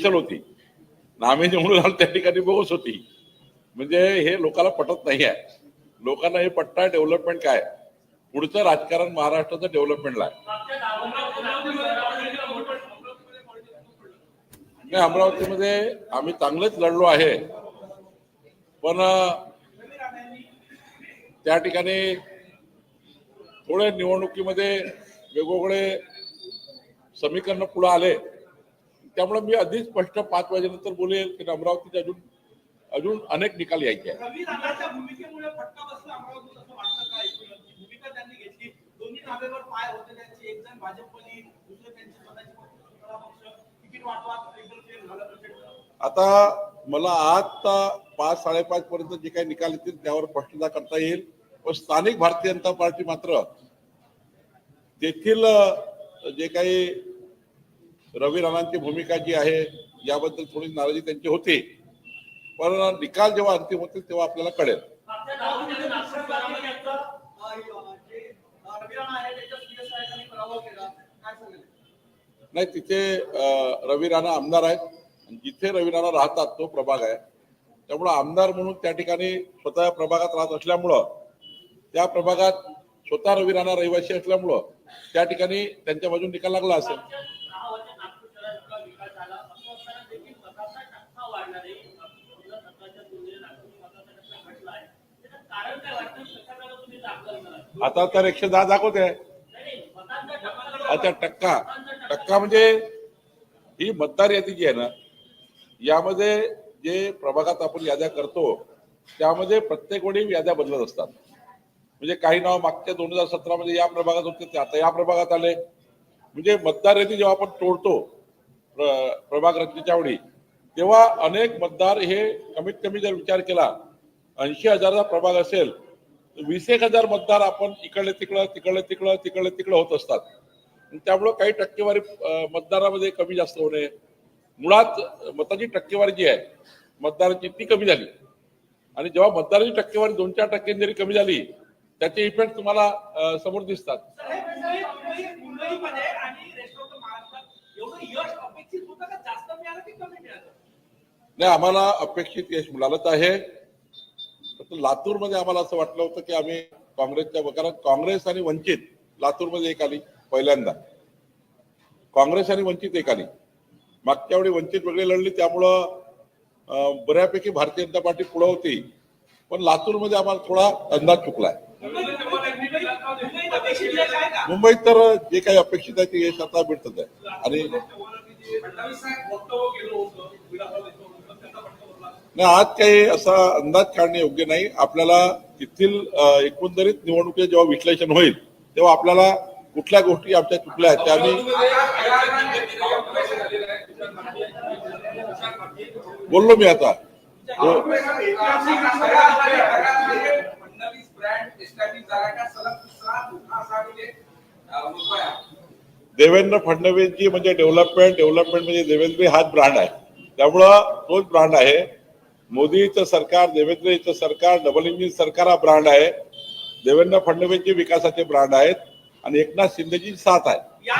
Special होती. नामे निवडून आलो त्या ठिकाणी बोगस होती. म्हणजे हे लोकांना पटत नाही आहे. लोकांना हे पटतं डेव्हलपमेंट काय? पुढचं राजकारण महाराष्ट्राचं डेव्हलपमेंटला आहे. नाही अमरावतीमध्ये आम्ही चांगलेच लढलो आहे. पण त्या ठिकाणी थोडे निवडणुकीमध्ये वेगवेगळे समीकरण पुढे आले. त्यामुळे मी अधिक स्पष्ट पाच वाजेनंतर बोलेल की अमरावतीचे अजून अजून अनेक निकाल यायचे आहेत. रवी राणाच्या भूमिकेमुळे फटका बसला अमरावतीत असं वाटतं का एकूणच? ही भूमिका त्यांनी घेतली. दोन्ही नावेवर पाय होते त्यांचे. एक जण भाजपली दुसरे त्यांचे स्वतःचे पक्ष स्वतःला पक्ष. तिकीट वाटवात एकदम फेल झालं प्रचंड आता मला आता पाच साडेपाच पर्यंत जे काही निकाल येतील त्यावर स्पष्टता करता येईल. पण स्थानिक भारतीय जनता पार्टी मात्र तेथील जे काही रवी राणांची भूमिका जी आहे याबद्दल थोडी नाराजी त्यांची होती. पण निकाल जेव्हा अंतिम होतील तेव्हा आपल्याला कळेल. नाही तिथे रवी राणा आमदार आहेत. जिथे रवी राणा राहतात तो प्रभाग आहे. त्यामुळं आमदार म्हणून त्या ठिकाणी स्वतः प्रभागात राहत असल्यामुळं त्या प्रभागात स्वतः रवी राणा रहिवासी असल्यामुळं त्या ठिकाणी त्यांच्या बाजून निकाल लागला असेल. आता तर एकशे दहा दाखवते. टक्का अच्छा टक्का. टक्का म्हणजे ही मतदार यादी जी आहे ना यामध्ये जे प्रभागात आपण याद्या करतो त्यामध्ये प्रत्येक वेळी याद्या बदलत असतात. म्हणजे काही नाव मागच्या दोन हजार सतरा मध्ये या प्रभागात होते ते आता या प्रभागात आले. म्हणजे मतदार यादी जेव्हा आपण तोडतो प्र- प्रभाग रचनेच्या वेळी तेव्हा अनेक मतदार हे कमीत कमी जर विचार केला ऐंशी हजाराचा प्रभाग असेल तर वीस एक हजार मतदार आपण इकडले तिकडं तिकडले तिकडं तिकडले तिकडं होत असतात. त्यामुळं काही टक्केवारी मतदारामध्ये कमी जास्त होणे मुळात मताची टक्केवारी जी आहे मतदारांची ती कमी झाली. आणि जेव्हा मतदारांची टक्केवारी दोन चार टक्क्यांनी जरी कमी झाली त्याचे इफेक्ट तुम्हाला समोर दिसतात. नाही आम्हाला अपेक्षित यश मिळालंच आहे. लातूरमध्ये आम्हाला असं वाटलं होतं की आम्ही काँग्रेसच्या कारण काँग्रेस आणि वंचित लातूरमध्ये एक आली पहिल्यांदा. काँग्रेस आणि वंचित एक आली. मागच्या वेळी वंचित वेगळी लढली त्यामुळं बऱ्यापैकी भारतीय जनता पार्टी पुढं होती. पण लातूरमध्ये आम्हाला थोडा अंदाज चुकलाय. मुंबईत मुंबईत तर जे काही अपेक्षित आहे ते यश आता भेटत आहे. आणि नाही आज काही असा अंदाज काढणे योग्य नाही. आपल्याला तेथील एकंदरीत निवडणुकीचे जेव्हा विश्लेषण होईल तेव्हा आपल्याला कुठल्या गोष्टी आमच्या चुकल्या आहेत त्या आम्ही बोललो मी आता. फडणवीस म्हणजे देवेंद्र फडणवीसजी म्हणजे डेव्हलपमेंट डेव्हलपमेंट म्हणजे देवेंद्र हाच ब्रँड आहे. त्यामुळं तोच ब्रँड आहे. मोदीचं सरकार देवेंद्रचं सरकार डबल इंजिन सरकार हा ब्रँड आहे. देवेंद्र फडणवीसजी विकासाचे ब्रँड आहेत आणि एकनाथ शिंदेची साथ आहे हे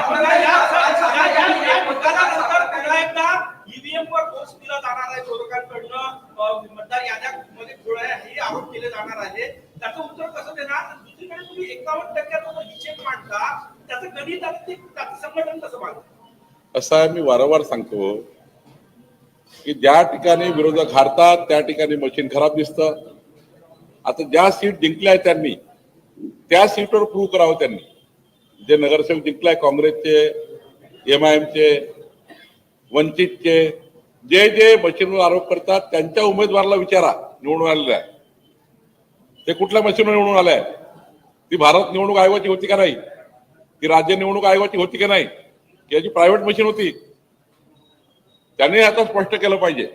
असं आहे मी वारंवार सांगतो. की ज्या ठिकाणी विरोधक हारतात त्या ठिकाणी मशीन खराब दिसतं. आता ज्या सीट जिंकल्या त्यांनी त्या सीटवर प्रूव्ह करावं त्यांनी. जे नगरसेवक जिंकलाय काँग्रेसचे एम आय एमचे वंचितचे जे जे मशीनवर आरोप करतात त्यांच्या उमेदवाराला विचारा निवडून आलेला आहे ते कुठल्या मशीनवर निवडून आलाय ती भारत निवडणूक आयोगाची होती का नाही? ती राज्य निवडणूक आयोगाची होती का नाही? की याची प्रायव्हेट मशीन होती? त्यांनी आता स्पष्ट केलं पाहिजे.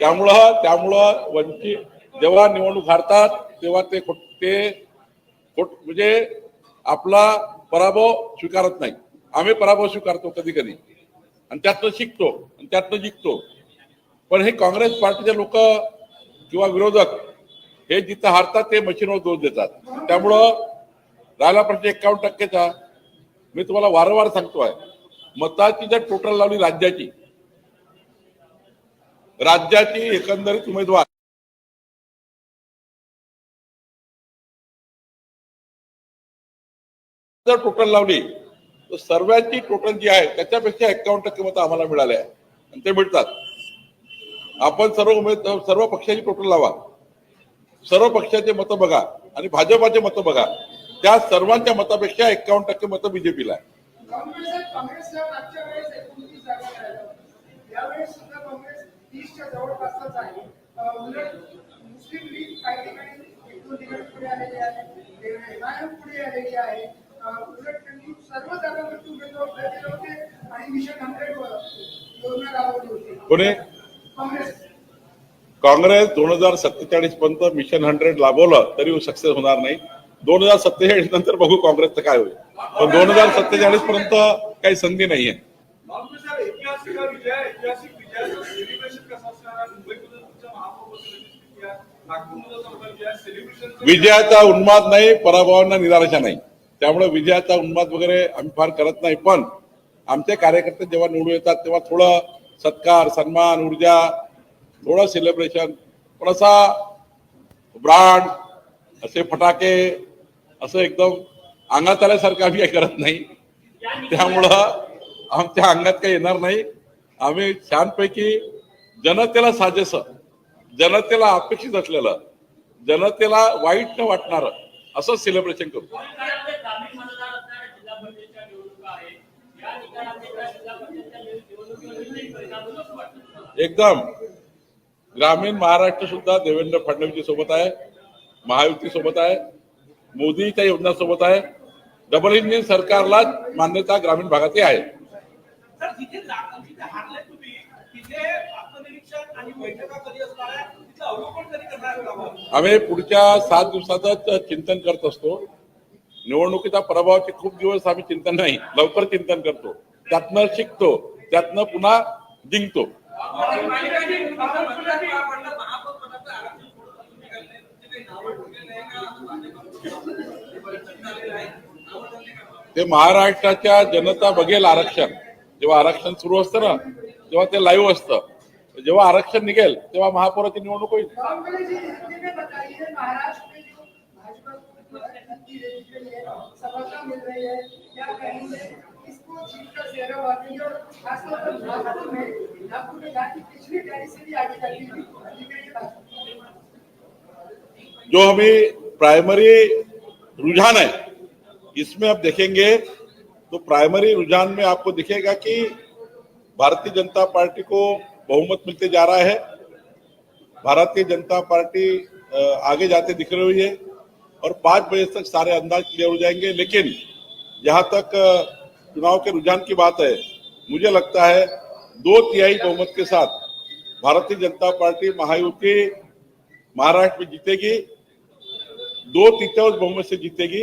त्यामुळं त्यामुळं वंचित जेव्हा निवडणूक हारतात तेव्हा ते खोट- ते खोट म्हणजे आपला पराभव स्वीकारत नाही. आम्ही पराभव स्वीकारतो कधी कधी. आणि त्यातनं शिकतो आणि त्यातनं जिंकतो. पण हे काँग्रेस पार्टीचे लोक किंवा विरोधक हे जिथं हारतात ते मशीनवर दोष देतात. त्यामुळं राहिला प्रश्न एक्कावन्न टक्केचा. मी तुम्हाला वारंवार सांगतोय मताची जर टोटल लावली राज्याची राज्याची एकंदरीत उमेदवार. जर टोटल लावली तर सर्वांची टोटल जी आहे त्याच्यापेक्षा एक्कावन्न टक्के मतं आम्हाला मिळाले आहे. आणि ते मिळतात. आपण सर्व उमेद सर्व पक्षाची टोटल लावा. सर्व पक्षाचे मतं बघा आणि भाजपाचे मतं बघा. त्या सर्वांच्या मतापेक्षा एक्कावन्न टक्के मतं बीजेपीला आहे. काँग्रेस काँग्रेस तीसच्या जवळपासच आहे. उलट मुस्लिम लीग काही ठिकाणी एक दोन ठिकाणी पुढे आलेली आहे. एमआयएम पुढे आलेली आहे. उलट त्यांनी सर्व जागांवरती उमेदवार उभे केले होते आणि मिशन हंड्रेड योजना राबवली होती. कोणी काँग्रेस. काँग्रेस दोन हजार सत्तेचाळीस पर्यंत मिशन हंड्रेड लाभवलं तरी सक्सेस होणार नाही. दोन हजार सत्तेचाळीस नंतर बघू काँग्रेसचं काय होईल. पण दोन हजार सत्तेचाळीस पर्यंत काही संधी नाहीये. विजयाचा उन्माद नाही पराभवांना निराशा नाही. त्यामुळे विजयाचा उन्माद वगैरे आम्ही फार करत नाही. पण आमचे कार्यकर्ते जेव्हा निवडून येतात तेव्हा थोडं सत्कार सन्मान ऊर्जा थोडं सेलिब्रेशन थोडासा ब्रांड असे फटाके असं एकदम अंगात आल्यासारखं आम्ही काही करत नाही. त्यामुळं आमच्या अंगात काही येणार नाही. आम्ही छानपैकी जनतेला साजेसं जनतेला अपेक्षित असलेलं जनतेला वाईट न वाटणार असं सेलिब्रेशन करू. एकदम. ग्रामीण महाराष्ट्र सुद्धा देवेंद्र फडणवीस सोबत आहे महायुती सोबत आहे मोदीच्या योजना सोबत आहे. डबल इंजिन सरकारला मान्यता ग्रामीण भागातही आहे. सर जिथे जा- जिथे हारले तुम्ही तिथे आत्मनिरीक्षण आणि बैठका कधी असणार आहे तिथे अवलोकन कधी करणार आम्ही पुढच्या सात दिवसातच चिंतन करत असतो. निवडणुकीचा पराभवाचे खूप दिवस आम्ही चिंतन नाही लवकर चिंतन करतो. त्यातनं शिकतो त्यातनं पुन्हा जिंकतो. ते महाराष्ट्राच्या जनता बघेल आरक्षण. जेव आरक्षण सुरू ना तेव्हा ते लाईव्ह असतं. जेव्हा आरक्षण निघेल, तेव्हा महापौराची निवडणूक होईल. जो हमें प्राइमरी रुझान है इसमें आप देखेंगे तो प्राइमरी रुझान में आपको दिखेगा कि भारतीय जनता पार्टी को बहुमत मिलते जा रहा है। भारतीय जनता पार्टी आगे जाते दिख रही है और पाँच बजे तक सारे अंदाज क्लियर हो जाएँगे। लेकिन जहाँ तक चुनाव के रुझान की बात है, मुझे लगता है दो तिहाई बहुमत के साथ भारतीय जनता पार्टी महायुति महाराष्ट्र में जीतेगी, दो तीसरा बहुमत से जीतेगी।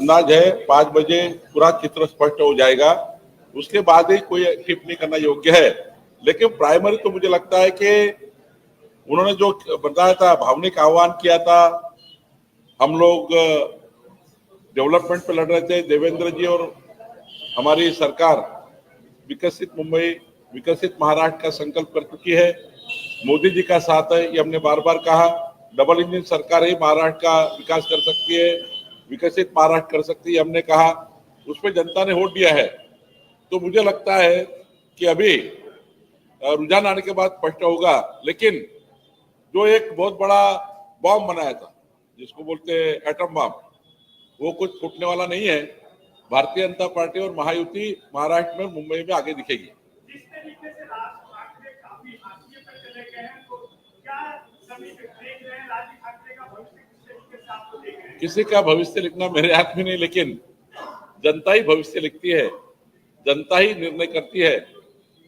अंदाज है, पाँच बजे पूरा चित्र स्पष्ट हो जाएगा। उसके बाद ही कोई टिप्पणी करना योग्य है। लेकिन प्राइमरी तो मुझे लगता है कि उन्होंने जो बताया था, भावनिक आह्वान किया था, हम लोग डेवलपमेंट पे लड़ रहे थे। देवेंद्र जी और हमारी सरकार विकसित मुंबई, विकसित महाराष्ट्र का संकल्प कर चुकी है। मोदी जी का साथ है, ये हमने बार बार कहा। डबल इंजन सरकार ही महाराष्ट्र का विकास कर सकती है। विकसित महाराष्ट्र कर सकती है। हमने कहा उस पर जनता ने वोट दिया है। तो मुझे लगता है कि अभी रुझान आने के बाद स्पष्ट होगा। लेकिन जो एक बहुत बड़ा बॉम्ब बनाया था, जिसको बोलते हैं एटम बॉम्ब वो कुछ फूटने वाला नहीं है। भारतीय जनता पार्टी और महायुति महाराष्ट्र में मुंबई में आगे दिखेगी। तो किसी का भविष्य लिखना मेरे हाथ में नहीं, लेकिन जनता ही भविष्य लिखती है, जनता ही निर्णय करती है।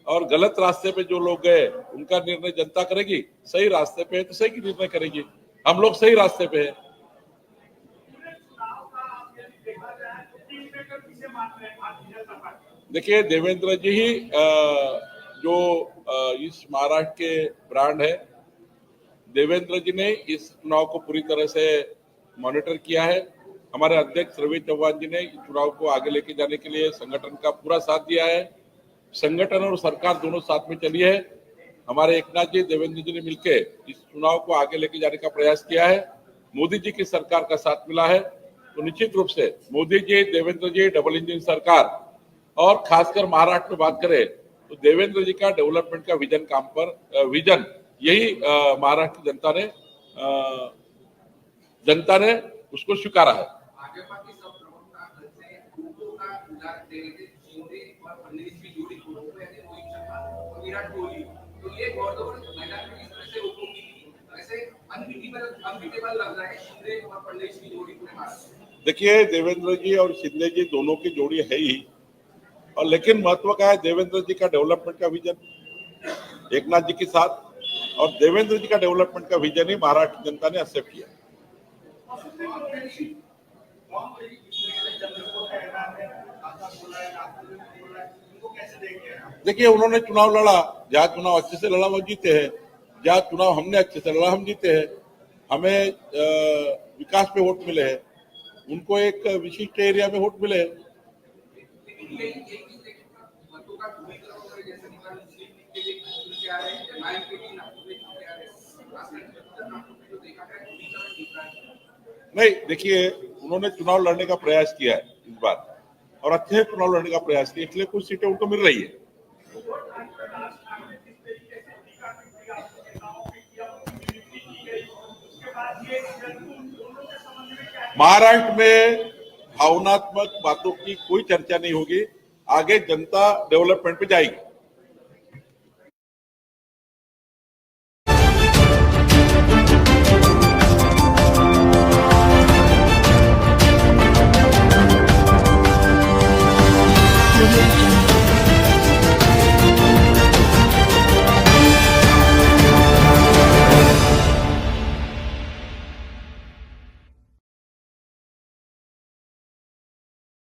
और गलत रास्ते पे जो लोग गए, उनका निर्णय जनता करेगी? सही रास्ते पे है तो सही निर्णय करेगी। हम लोग सही रास्ते पे है। देखिए, देवेंद्र जी ही जो इस महाराष्ट्र के ब्रांड है, देवेंद्र जी ने इस चुनाव को पूरी तरह से मॉनिटर किया है। हमारे अध्यक्ष रवि चौहान जी ने चुनाव को आगे लेके जाने के लिए संगठन का पूरा साथ दिया है। संगठन और सरकार दोनों साथ में चली है। हमारे एकनाथ जी देवेंद्र जी ने मिलकर इस चुनाव को आगे लेके जाने का प्रयास किया है। मोदी जी की सरकार का साथ मिला है। तो निश्चित रूप से मोदी जी देवेंद्र जी डबल इंजन सरकार और खासकर महाराष्ट्र में बात करें तो देवेंद्र जी का डेवलपमेंट का विजन काम पर विजन यही महाराष्ट्र की जनता ने अ, जनता ने उसको स्वीकारा है। देखिए, देवेंद्र जी और शिंदे जी दोनों की जोड़ी है ही, और लेकिन महत्व का है देवेंद्र जी का डेवलपमेंट का विजन एक नाथ जी के साथ, और देवेंद्र जी का डेवलपमेंट का विजन ही महाराष्ट्र जनता ने एक्सेप्ट किया। देखिए, उन्होंने चुनाव लड़ा। जहाँ चुनाव अच्छे से लड़ा, वो जीते हैं। जहाँ चुनाव हमने अच्छे से लड़ा, हम जीते हैं। हमें विकास पे वोट मिले हैं। उनको एक विशिष्ट एरिया में वोट मिले हैं। नहीं, देखिए, उन्होंने चुनाव लड़ने का प्रयास किया है इस बार। और अच्छे चुनाव लड़ने का प्रयास किया, इसलिए कुछ सीटें उनको मिल रही है। महाराष्ट्र में भावनात्मक बातों की कोई चर्चा नहीं होगी, आगे जनता डेवलपमेंट पे जाएगी।